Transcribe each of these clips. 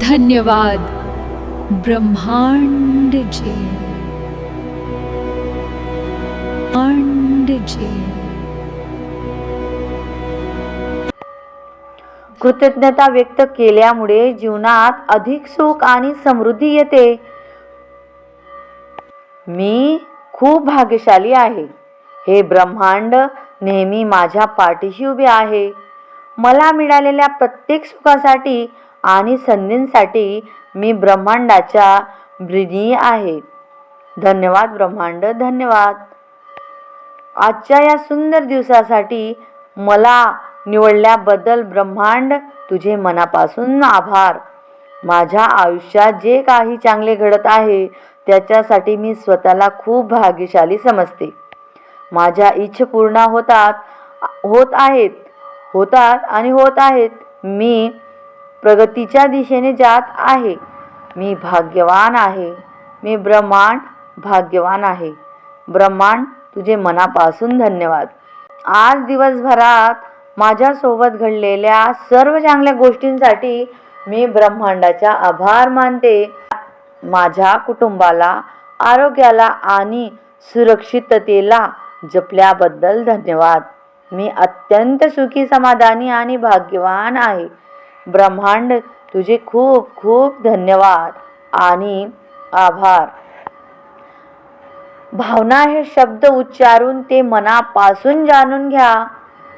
धन्यवाद. ब्रह्मांड जे. कृतज्ञता व्यक्त केल्यामुळे जीवनात अधिक सुख आणि समृद्धी येते. मी खूप भाग्यशाली आहे. हे ब्रह्मांड नेहमी माझ्या पाठीशी उभे आहे. मला मिळालेल्या प्रत्येक सुखासाठी आणि संधींसाठी मी ब्रह्मांडाच्या ब्रिनी आहे. धन्यवाद ब्रह्मांड धन्यवाद. आजच्या या सुंदर दिवसासाठी मला निवडल्याबद्दल ब्रह्मांड तुझे मनापासून आभार. माझ्या आयुष्यात जे काही चांगले घडत आहे त्याच्यासाठी मी स्वतःला खूप भाग्यशाली समजते. माझ्या इच्छा पूर्ण होतात होत आहेत होतात आणि होत आहेत. मी प्रगतीच्या दिशेने जात आहे. मी भाग्यवान आहे. मी ब्रह्मांड भाग्यवान आहे. ब्रह्मांड तुझे मनापासून धन्यवाद. आज दिवसभरात माझ्यासोबत घडलेल्या सर्व चांगल्या गोष्टींसाठी मी ब्रह्मांडाचा आभार मानते. माझ्या कुटुंबाला आरोग्याला आणि सुरक्षिततेला जपल्याबद्दल धन्यवाद. मी अत्यंत सुखी समाधानी आणि भाग्यवान आहे. ब्रह्मांड तुझे खूप खूप धन्यवाद आणि आभार. भावना हे शब्द उच्चारून ते मनापासून जाणून घ्या.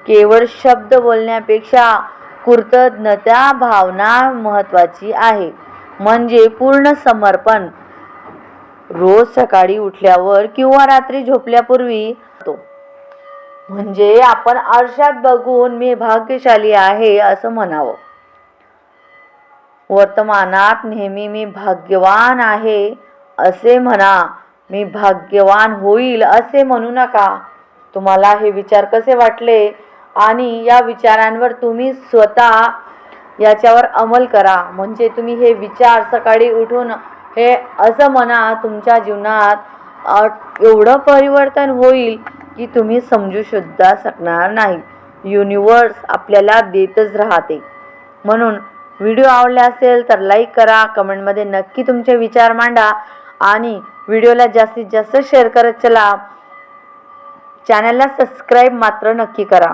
केवळ शब्द बोलण्यापेक्षा कृतज्ञता भावना महत्वाची आहे. म्हणजे पूर्ण समर्पण. रोज सकाळी उठल्यावर किंवा रात्री झोपल्यापूर्वी तो. म्हणजे आपण आरशात बघून मी भाग्यशाली आहे असं म्हणावं. वर्तमानात नेहमी मी भाग्यवान आहे असे म्हणा. मी भाग्यवान होईल असे म्हणू नका. तुम्हाला हे विचार कसे वाटले? आणि या विचारांवर तुम्ही स्वतः याच्यावर अंमल करा. म्हणजे तुम्ही हे विचार सकाळी उठून हे असं म्हणा तुमच्या जीवनात एवढं परिवर्तन होईल की तुम्ही समजू सुद्धा शकणार नाही. युनिवर्स आपल्याला देतच राहते. म्हणून व्हिडिओ आवडला असेल तर लाईक करा कमेंटमध्ये नक्की तुमचे विचार मांडा आणि व्हिडिओला जास्तीत जास्त शेअर करत चला. चॅनलला सबस्क्राईब मात्र नक्की करा.